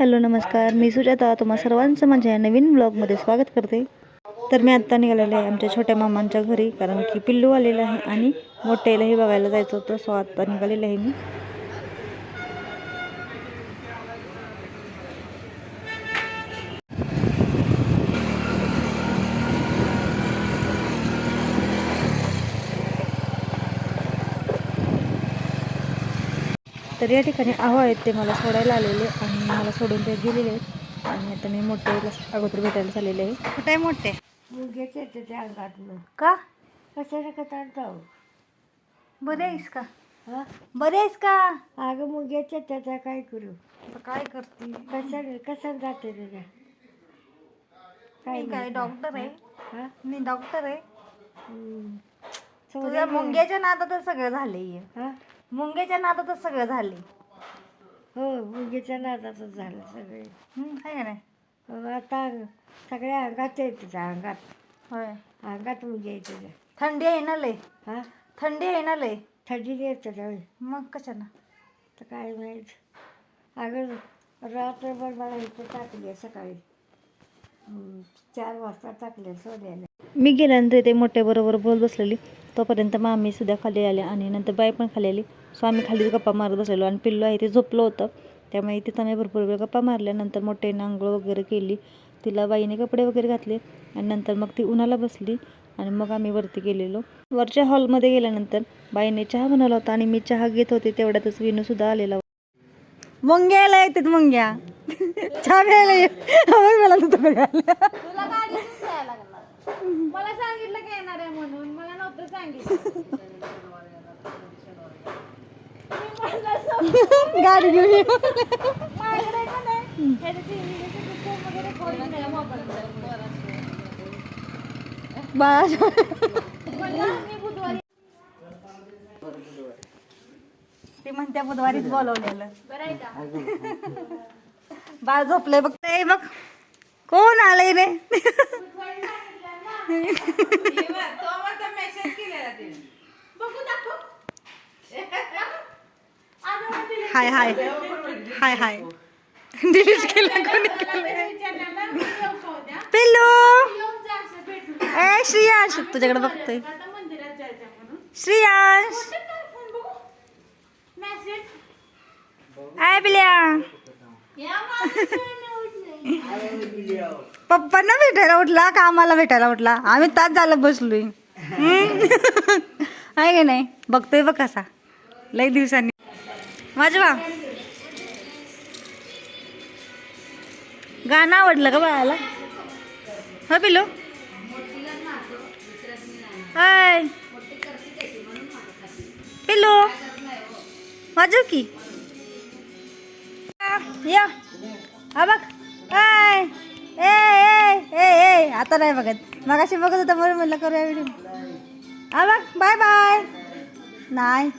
Hello नमस्कार. मी सुजाता. तुम्हा सर्वांचं माझ्या नवीन ब्लॉगमध्ये स्वागत करते. तर मी आत्ता निघालेलं आहे आमच्या छोट्या मामांच्या घरी कारण की पिल्लू आलेलं आहे आणि मोठ्यालाही बघायला जायचं होतं सो आत्ता निघालेलं आहे मी. तर या ठिकाणी आहो आहेत ते मला सोडायला आलेले आणि मला सोडून ते गेलेले आहेत. आणि आता मी मोठे अगोदर भेटायला झालेले आहे. कुठे आहे मोठे? मुंग्याच्या त्याच्या अंगातलं का? कशाला का ताणताव बरे आहेस का? हा? बरे आहेस का? अगं मुंग्याच्या त्याचा काय करू? आता काय करते? कशा कशाला जाते तुझ्या काय काय? डॉक्टर आहे? हा? मी डॉक्टर आहे. हम्म. तुझ्या मुंग्याच्या नादातच सगळं झालंय. हा? मुंग्याच्या नादातच सगळं झालंय हो मुंग्याच्या नादातच झालं सगळे. हम्म, आहे का नाही? हो, आता सगळ्या अंगात आहे तुझ्या अंगात. होय. अंगात मुंग्या आहे तुझ्या थंडी आहे ना लय? हा? थंडी आहे ना लय? थंडी नाही येत तुझ्या मग कशानं तर काय माहीत. अगं रात्रभर मला इथं टाकली आहे सकाळी. हम्म, चार वाजता टाकले सोन्याने मी गेल्यानंतर ते मोठ्याबरोबर बोलत बसलेली. तोपर्यंत मामी सुद्धा खाली आल्या आणि नंतर बाई पण खाली आली. सो आम्ही खाली गप्पा मारत बसलेलो आणि पिल्लू आहे ते झोपलं होतं. त्यामुळे तिथं आम्ही भरपूर वेळ गप्पा मारल्यानंतर मोठ्याने आंघोळ वगैरे केली. तिला बाईने कपडे वगैरे घातले आणि नंतर मग ती उन्हाला बसली आणि मग आम्ही वरती गेलेलो. वरच्या हॉलमध्ये गेल्यानंतर बाईने चहा बनवला होता आणि मी चहा घेत होते तेवढ्यातच विनूसुद्धा आलेला मुंग्याला येतात मुंग्या. चहा प्यायला ये. मग मला तुझं मला सांगितलं की येणार आहे म्हणून? मला नव्हतं सांगितलं. गाडी घेऊन ये. माझ्याकडे का नाही ह्याचं TV चं picture वगैरे recording आहे mobile वर. बाळा म्हणलं मी बुधवारी ती म्हणत्या बुधवारीच बोलवलेलं. बरं आहे का? बाळ झोपलंय बघ. ते बघ. कोण आलंय रे. हाय हाय हाय हाय डिलीट केलं कोणी मला विचारलं ना, मी येऊ का उद्या? पिल्लू येऊन जा असं भेटून. ए श्रियांश तुझ्याकडे बघतोय. श्रियांश. आय पिल्या. या माणसाने उठले. पप्पांना भेटायला उठला का आम्हाला भेटायला उठला. आम्ही तास झालं बसलोय. आहे का नाही? बघतोय बघ कसा. लई दिवसांनी. वाजवा. गाणं आवडलं का बाळाला? हा पिलो हाय. पिलो वाजव की. या. हा बघ. हाय ए ए ए आता नाही बघत. मगाशी बघत होता म्हणून म्हणलं करूया व्हिडिओ हा बघ बाय बाय नाही.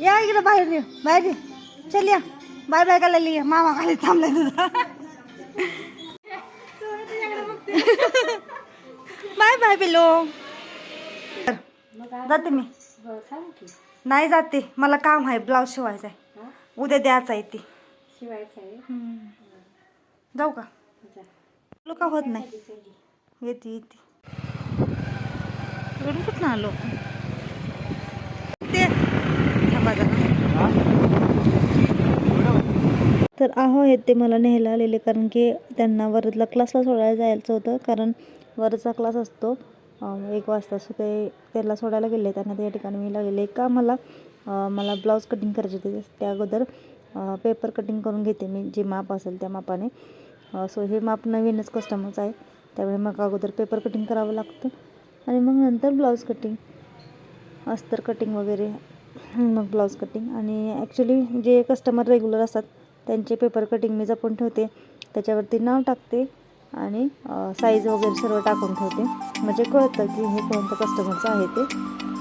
या इकडं बाहेर ये बाहेर ये. चल या. बाय बाय करायला ये. मामा खाली थांबलाय तुझा. बाय बाय पिलो जाते मी. नाही जाते. मला काम आहे ब्लाऊज शिवायचा आहे? उद्या द्यायचा आहे ती. शिवायचं आहे जाऊ का. लोक होत नाही? येते येते. इकडून कुठं आलो? ते. तर आहो आहेत ते मला न्यायला आलेले कारण की त्यांना वरदला क्लासला सोडायला जायचं होतं. कारण वरचा क्लास असतो. एक वाजता सो ते त्याला सोडायला गेले. त्यांना त्या ठिकाणी मी लागलेले का मला मला ब्लाऊज कटिंग करायचे होते. त्या अगोदर पेपर कटिंग करून घेते मी. जे माप असेल त्या मापाने. सो हे माप नवीनच कस्टमरचं आहे. त्यामुळे मग अगोदर पेपर कटिंग करावं लागतं. आणि मग नंतर ब्लाऊज कटिंग अस्तर कटिंग वगैरे मग ब्लाऊज कटिंग आणि ॲक्च्युली जे कस्टमर रेग्युलर असतात त्यांचे पेपर कटिंग मी जपून ठेवते. त्याच्यावरती नाव टाकते आणि साईज वगैरे सर्व टाकून ठेवते. म्हणजे कळतं की हे कोणतं कस्टमरचं आहे ते.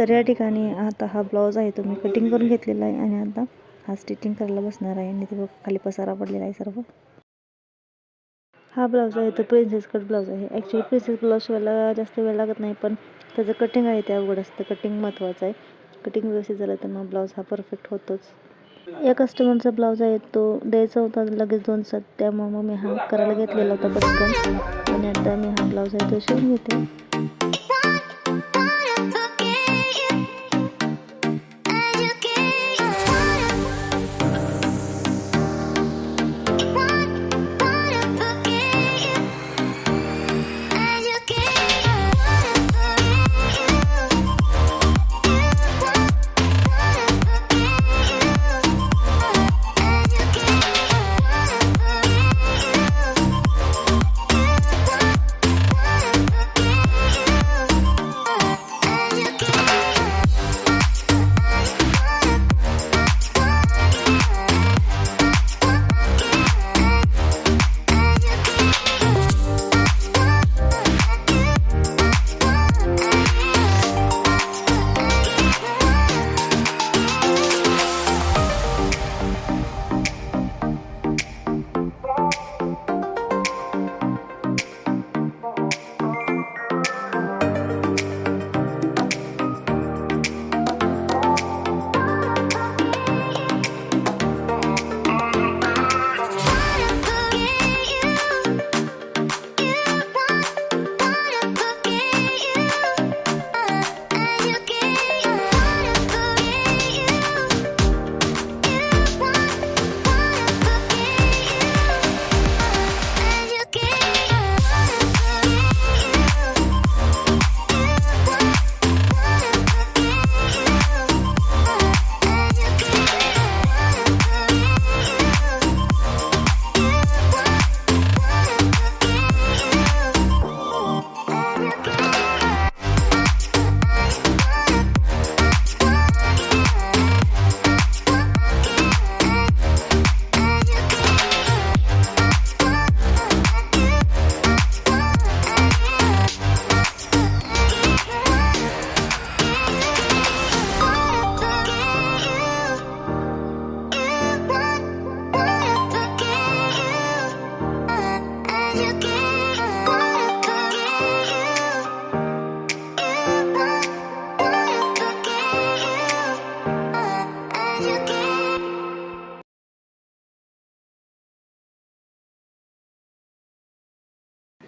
तर या ठिकाणी आता हा ब्लाऊज आहे तो मी कटिंग करून घेतलेला आहे आणि आता हा स्टिचिंग करायला बसणार आहे. आणि ते बघ खाली पसारा पडलेला आहे सर्व. हा ब्लाऊज आहे तो प्रिन्सेस कट ब्लाऊज आहे. ॲक्च्युली प्रिन्सेस ब्लाऊज शिवायला जास्त वेळ लागत नाही पण त्याचं कटिंग आहे ते अवघड असतं. कटिंग महत्त्वाचं आहे. कटिंग व्यवस्थित झालं तर मग ब्लाऊज हा परफेक्ट होतोच. या कस्टमरचा ब्लाऊज आहे तो द्यायचा होता लगेच दोन सात. त्यामुळं मग मी हा करायला घेतलेला होता पटकन. आणि आता मी हा ब्लाऊज आहे तो शिवून घेते.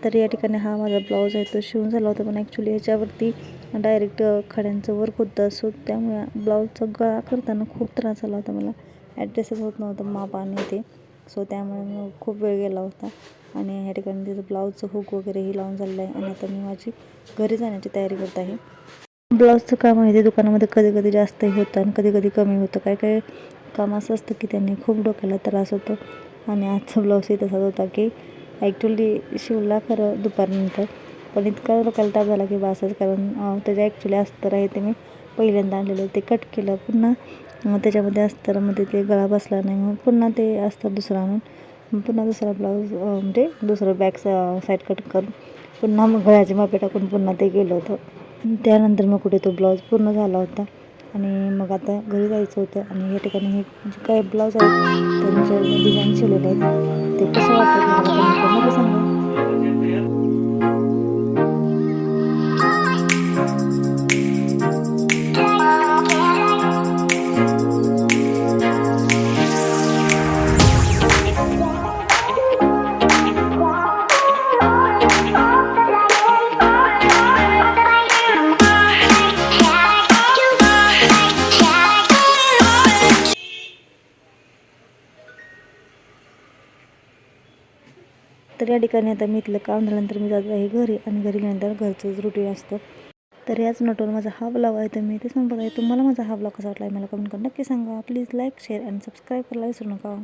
तर या ठिकाणी हा माझा ब्लाऊज आहे तो शिवून झाला होता पण ॲक्च्युली याच्यावरती डायरेक्ट खड्यांचं वर्क होतं. सो त्यामुळे ब्लाऊजचा गळा करताना खूप त्रास झाला होता मला. ॲडजस्टच होत नव्हतं माप आणि ते. सो त्यामुळे मग खूप वेळ गेला होता. आणि ह्या ठिकाणी तिथं ब्लाऊजचं हुक वगैरेही लावून झालेलं आहे. आणि आता मी माझी घरी जाण्याची तयारी करत आहे. ब्लाऊजचं काम आहे ते दुकानामध्ये कधी कधी जास्तही होतं आणि कधी कधी कमी होतं. काय काय काम असं असतं की त्यांनी खूप डोक्याला त्रास होतो. आणि आजचा ब्लाऊजही तसाच होता की ॲक्च्युली शिवला खरं दुपारनंतर पण इतका डोक्याला ताप झाला की बासच कारण त्याच्या ॲक्च्युली अस्तर आहे ते मी पहिल्यांदा आणलेलं ते कट केलं पुन्हा त्याच्यामध्ये अस्तरामध्ये ते गळा बसला नाही मग पुन्हा ते अस्तर दुसरं आणून पुन्हा दुसरा ब्लाऊज म्हणजे दुसरं बॅक साईड कट करून पुन्हा मग गळ्याचे मापे टाकून पुन्हा ते गेलं होतं. त्यानंतर मग कुठे तो ब्लाऊज पूर्ण झाला होता. आणि मग आता घरी जायचं होतं आणि या ठिकाणी हे जे काय ब्लाऊज आहेत त्यांचे डिझाईन शिवलेले आहेत ते कसं वाटतं मला? सांगा. तर या ठिकाणी आता मी इथलं काम झाल्यानंतर मी जात आहे घरी आणि घरी गेल्यानंतर घरचंच रुटीन असतं. तर याच नोटवर माझा हा ब्लॉग आहे तर मी ते संपत आहे. तुम्हाला माझा हा ब्लॉग कसा वाटला आहे मला कमेंट करून नक्की सांगा. प्लीज लाईक शेअर आणि सबस्क्राईब करायला विसरू नका.